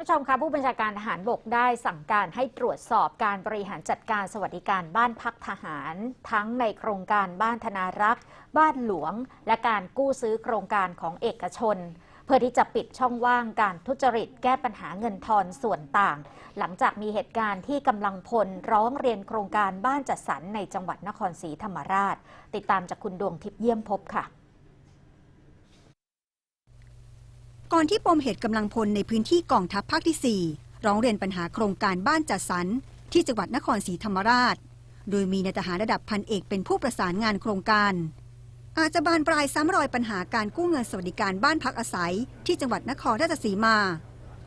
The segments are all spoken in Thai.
ผู้ชมคะผู้บัญชาการทหารบกได้สั่งการให้ตรวจสอบการบริหารจัดการสวัสดิการบ้านพักทหาร ทั้งในโครงการบ้านธนารักษ์ บ้านหลวง และการกู้ซื้อโครงการของเอกชน เพื่อที่จะปิดช่องว่างการทุจริตแก้ปัญหาเงินทอนส่วนต่าง หลังจากมีเหตุการณ์ที่กำลังพลร้องเรียนโครงการบ้านจัดสรรในจังหวัดนครศรีธรรมราช ติดตามจากคุณดวงทิพย์เยี่ยมพบค่ะ ก่อนที่ปมเหตุกำลังพลในพื้นที่กองทัพภาคที่ 4 ร้องเรียนปัญหาโครงการบ้านจัดสรรที่จังหวัดนครศรีธรรมราช โดยมีนายทหารระดับพันเอกเป็นผู้ประสานงานโครงการ อาจจะบานปลายซ้ำรอยปัญหาการกู้เงินสวัสดิการบ้านพักอาศัย ที่จังหวัดนครราชสีมา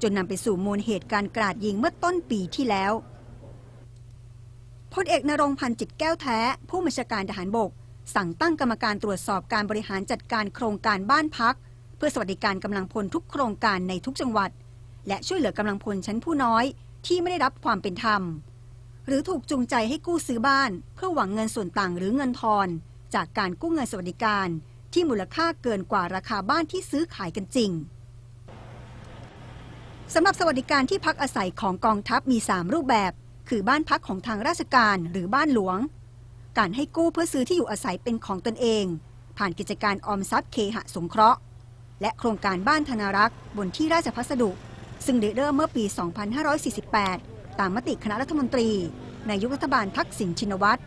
จนนำไปสู่มูลเหตุการกราดยิงเมื่อต้นปีที่แล้วพลเอกนรงพันจิตแก้วแท้ ผู้บัญชาการทหารบก สั่งตั้งกรรมการตรวจสอบการบริหารจัดการโครงการบ้านพัก เพื่อสวัสดิการกำลังพลทุกโครงการในทุกจังหวัด และช่วยเหลือกำลังพลชั้นผู้น้อยที่ไม่ได้รับความเป็นธรรม หรือถูกจูงใจให้กู้ซื้อบ้าน เพื่อหวังเงินส่วนต่างหรือเงินทอน จากการกู้เงินสวัสดิการ ที่มูลค่าเกินกว่าราคาบ้านที่ซื้อขายกันจริงสำหรับสวัสดิการที่พักอาศัยของกองทัพมี 3 รูปแบบ คือบ้านพักของทางราชการหรือบ้านหลวง การให้กู้เพื่อซื้อที่อยู่อาศัยเป็นของตนเอง ผ่านกิจการออมทรัพย์เคหะสงเคราะห์ และโครงการบ้านธนารักษ์บนที่ราชพัสดุ ซึ่งได้เริ่มเมื่อปี 2548 ตามมติคณะรัฐมนตรีในยุครัฐบาลทักษิณชินวัตร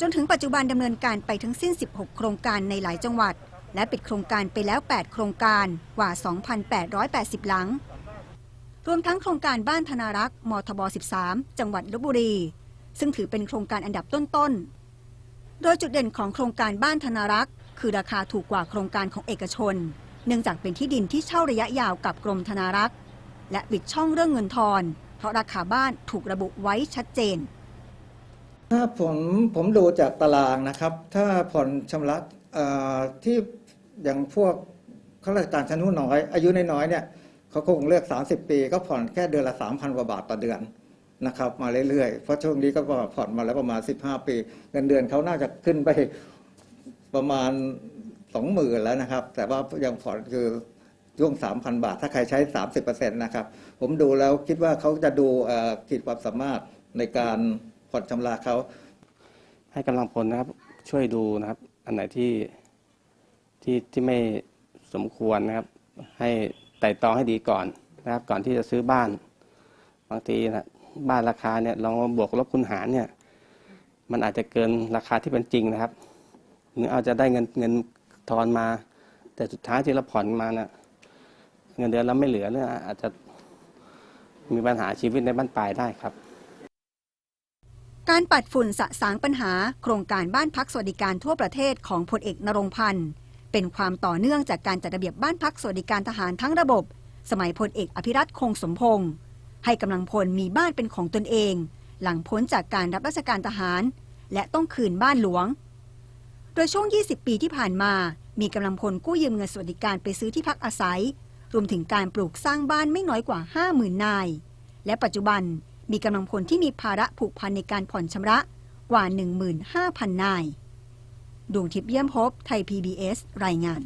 จนถึงปัจจุบันดำเนินการไปทั้งสิ้น 16 โครงการในหลายจังหวัด และปิดโครงการไปแล้ว 8 โครงการกว่า 2,880 หลัง รวมทั้งโครงการบ้านธนารักษ์มทบ 13 จังหวัดลบบุรี ซึ่งถือเป็นโครงการอันดับต้นๆ โดยจุดเด่นของโครงการบ้านธนารักษ์คือราคาถูกกว่าโครงการของเอกชน เนื่องจากเป็นที่ดินที่เช่าระยะยาวกับกรมธนารักษ์ และปิดช่องเรื่องเงินทอน เพราะราคาบ้านถูกระบุไว้ชัดเจน ถ้าผมผมดูจากตารางนะครับ ถ้าผ่อนชำระที่อย่างพวกข้าราชการชั้นผู้น้อย อายุน้อยๆเนี่ยเขาคงเลือก 30 ปี ก็ผ่อนแค่เดือนละ 3,000 กว่าบาทต่อเดือนนะครับมาเรื่อยๆ เพราะช่วงนี้ก็ผ่อนมาแล้วประมาณ 15 ปี เงินเดือนเขาน่าจะขึ้นไปประมาณ 20,000แล้วนะครับ แต่ว่ายังผ่อนคือช่วง 3,000 บาท ถ้าใครใช้ 30%นะครับ ผมดูแล้วคิดว่าเขาจะดูขีดความสามารถในการผ่อนชำระเขา ให้กำลังพลนะครับ ช่วยดูนะครับ อันไหนที่ที่ที่ไม่สมควรนะครับ ให้ไต่ตองให้ดีก่อนนะครับ ก่อนที่จะซื้อบ้าน บางทีนะบ้านราคาเนี่ยลองมาบวกลบคูณหารเนี่ย มันอาจจะเกินราคาที่เป็นจริงนะครับหรืออาจจะได้เงินเงิน ทอนมา แต่สุดท้ายที่เราผ่อนมาเนะ่ะเงินเดือนเราไม่เหลือเนี่ยอาจจะมีปัญหาชีวิตในบ้านปลายได้ครับ การปัดฝุ่นสะสางปัญหา โครงการบ้านพักสวัสดิการทั่วประเทศของพลเอกนรงพันธ์เป็นความต่อเนื่องจากการจัดระเบียบบ้านพักสวัสดิการทหารทั้งระบบ สมัยพลเอกอภิรัตคงสมพงศ์ให้กำลังพลมีบ้านเป็นของตนเอง หลังพ้นจากการรับราชการทหาร และต้องคืนบ้านหลวง ดยช่วง 20 ปีที่ผ่านมา มีกำลังพลกู้ยืมเงินสวัสดิการไปซื้อที่พักอาศัย รวมถึงการปลูกสร้างบ้านไม่น้อยกว่า 50,000 นาย และปัจจุบันมีกำลังพลที่มีภาระผูกพันในการผ่อนชำระกว่า 15,000 นาย ดวงทิพย์เยี่ยมพบ ไทย PBS รายงาน